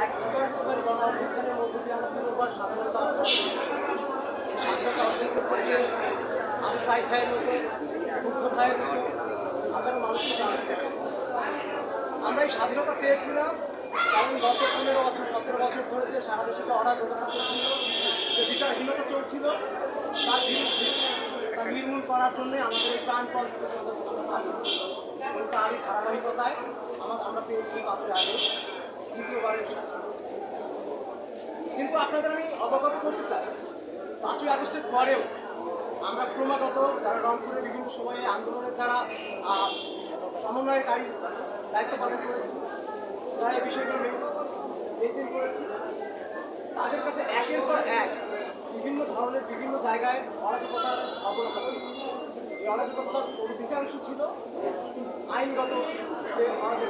এক আমরা স্বাধীনতা স্বাধীনতা আমি আমরা এই স্বাধীনতা চেয়েছিলাম কারণ গত পনেরো বছর সতেরো বছর ধরে যে সারা দেশে যে অরাজকতা চলছিল যে বিচারহীনতা চলছিল তার বিরুদ্ধে তা নির্মূল করার জন্য আমাদের এই প্রাণপণ তারই ধারাবাহিকতায় আমরা পেয়েছি পাঁচই আগস্ট দ্বিতীয়বারের কিন্তু আপনাদের আমি অবগত করতে চাই, পাঁচই আগস্টের পরেও আমরা ক্রমাগত যারা রংপুরের বিভিন্ন সময়ে আন্দোলনের যারা সমন্বয়কারী দায়িত্ব পালন করেছি, যারা এই বিষয়গুলো মেনটেন করেছি, তাদের কাছে একের পর এক বিভিন্ন ধরনের বিভিন্ন জায়গায় অরাজকতার অবস্থা পেয়েছি এই অরাজকতার অধিকাংশ ছিল আইনগত যে অরাজকতা